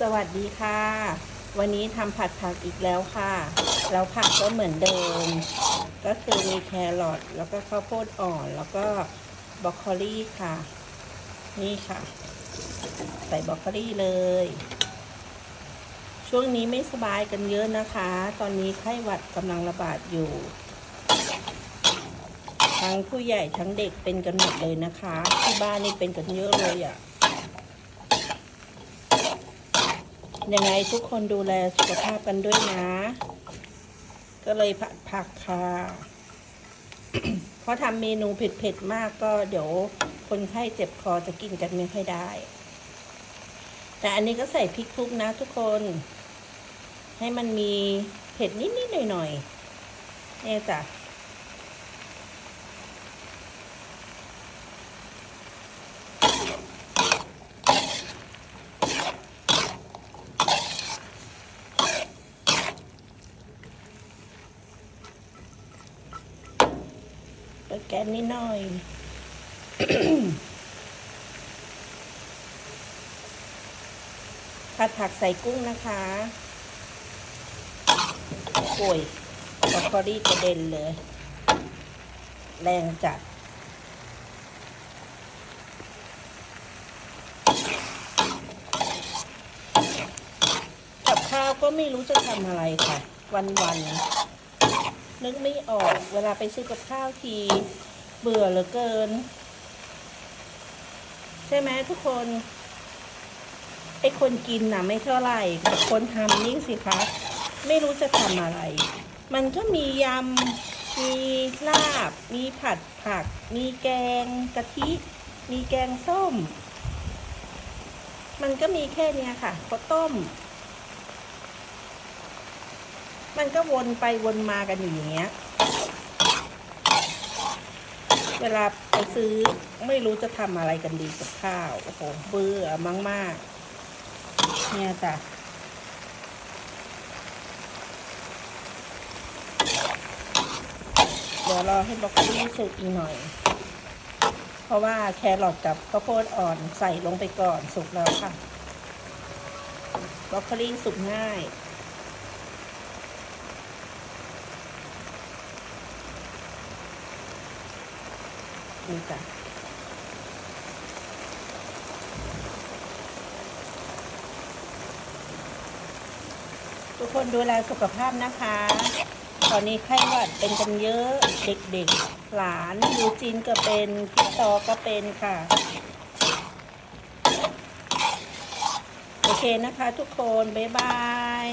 สวัสดีค่ะ วันนี้ทำผัดผักอีกแล้วค่ะ แล้วผักก็เหมือนเดิม ก็คือมีแครอทแล้วก็ข้าวโพดอ่อน แล้วก็บรอกโคลีค่ะ นี่ค่ะ ใส่บรอกโคลีเลย ช่วงนี้ไม่สบายกันเยอะนะคะ ตอนนี้ไข้หวัดกำลังระบาดอยู่ ทั้งผู้ใหญ่ทั้งเด็กเป็นกันหมดเลยนะคะ ที่บ้านนี่เป็นกันเยอะเลยอะ่ะ ยังไงทุกคนดูแลสุขภาพกันด้วยนะ ก็เลยผัดผักค่ะ เพราะทำเมนูเผ็ดๆมากก็เดี๋ยวคนไข้เจ็บคอจะกินกันไม่ค่อยได้ แต่อันนี้ก็ใส่พริกทุกนะทุกคน ให้มันมีเผ็ดนิดๆหน่อยๆเนี่ยจ้ะ เปิดแก๊สนิดหน่อยผัดผักใส่กุ้งนะคะโอ้ยบรอกโคลีกระเด็นเลย แรงจัด กับข้าวก็ไม่รู้จะทำอะไรค่ะ วันๆนึ นึกไม่ออกเวลาไปซื้อกับข้าวที เบื่อเหลือเกิน ใช่ไหมทุกคนไอ้คนกินน่ะ ไม่เท่าไหร่คนทำนี่สิคะไม่รู้จะทำอะไร มันก็มียำ มีลาบ มีผัดผัก มีแกงกะทิ มีแกงส้ม มันก็มีแค่นี้ค่ะข้าวต้ม มันก็วนไปวนมากันอยู่อย่างเงี้ย เวลาไปซื้อไม่รู้จะทำอะไรกันดีกับข้าว โอ้โหเบื่อมากๆ เนี่ยจ้ะเดี๋ยวรอให้บรอกโคลีสุกอีกหน่อย เพราะว่าแครอทกับข้าวโพดอ่อนใส่ลงไปก่อนสุกแล้วค่ะบรอกโคลีสุกง่าย นี่จ้ะทุกคนดูแลสุขภาพนะคะ ตอนนี้ไข้หวัดเป็นกันเยอะ เด็กๆ หลานยูจินก็เป็นพี่ตอก็เป็นค่ะ โอเคนะคะทุกคน บ๊ายบาย